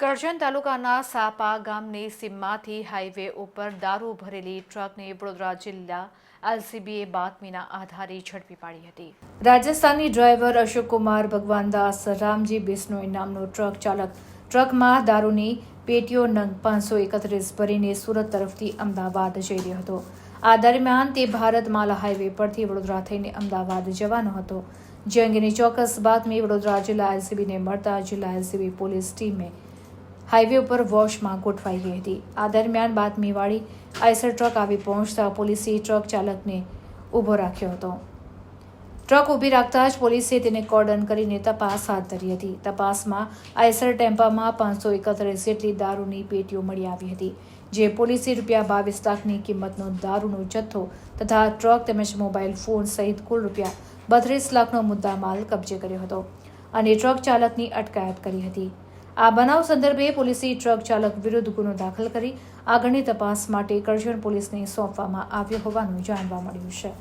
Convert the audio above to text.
કરજણ તાલુકાના સાપા ગામની સીમમાંથી હાઈવે ઉપર દારૂ ભરેલી ટ્રકને વડોદરા જિલ્લા એલસીબીએ બાતમીના આધારે ઝડપી પાડી હતી. રાજસ્થાની ડ્રાઈવર અશોક કુમાર ભગવાનદાસ રામજી બિસ્નોઈ નામનો ટ્રક ચાલક ટ્રકમાં દારૂની પેટીઓ નંગ પાંચસો એકત્રીસ ભરીને સુરત તરફથી અમદાવાદ જઈ રહ્યો હતો. આ દરમિયાન તે ભારતમાલા હાઈવે પરથી વડોદરા થઈને અમદાવાદ જવાનો હતો. જે અંગેની ચોક્કસ બાતમી વડોદરા જિલ્લા એલસીબીને મળતા જિલ્લા એલસીબી પોલીસ ટીમે હાઈવે ઉપર વોશમાં ગોઠવાઈ ગઈ હતી. આ દરમિયાન બાતમીવાળી આઈસર ટ્રક આવી પહોંચતા પોલીસે ટ્રક ચાલકને ઊભો રાખ્યો હતો. ટ્રક ઊભી રાખતા જ પોલીસે તેને કોર્ડન કરીને તપાસ હાથ ધરી હતી. તપાસમાં આઈસર ટેમ્પામાં પાંચસો એકત્રીસ જેટલી દારૂની પેટીઓ મળી આવી હતી, જે પોલીસે રૂપિયા બાવીસ લાખની કિંમતનો દારૂનો જથ્થો તથા ટ્રક તેમજ મોબાઈલ ફોન સહિત કુલ રૂપિયા બત્રીસ લાખનો મુદ્દામાલ કબજે કર્યો હતો અને ટ્રક ચાલકની અટકાયત કરી હતી. આ બનાવ સંદર્ભે પોલીસે ટ્રક ચાલક વિરુદ્ધ ગુનો દાખલ કરી આગળની તપાસ માટે કરજણ પોલીસને સોંપવામાં આવ્યો હોવાનું જાણવા મળ્યું છે.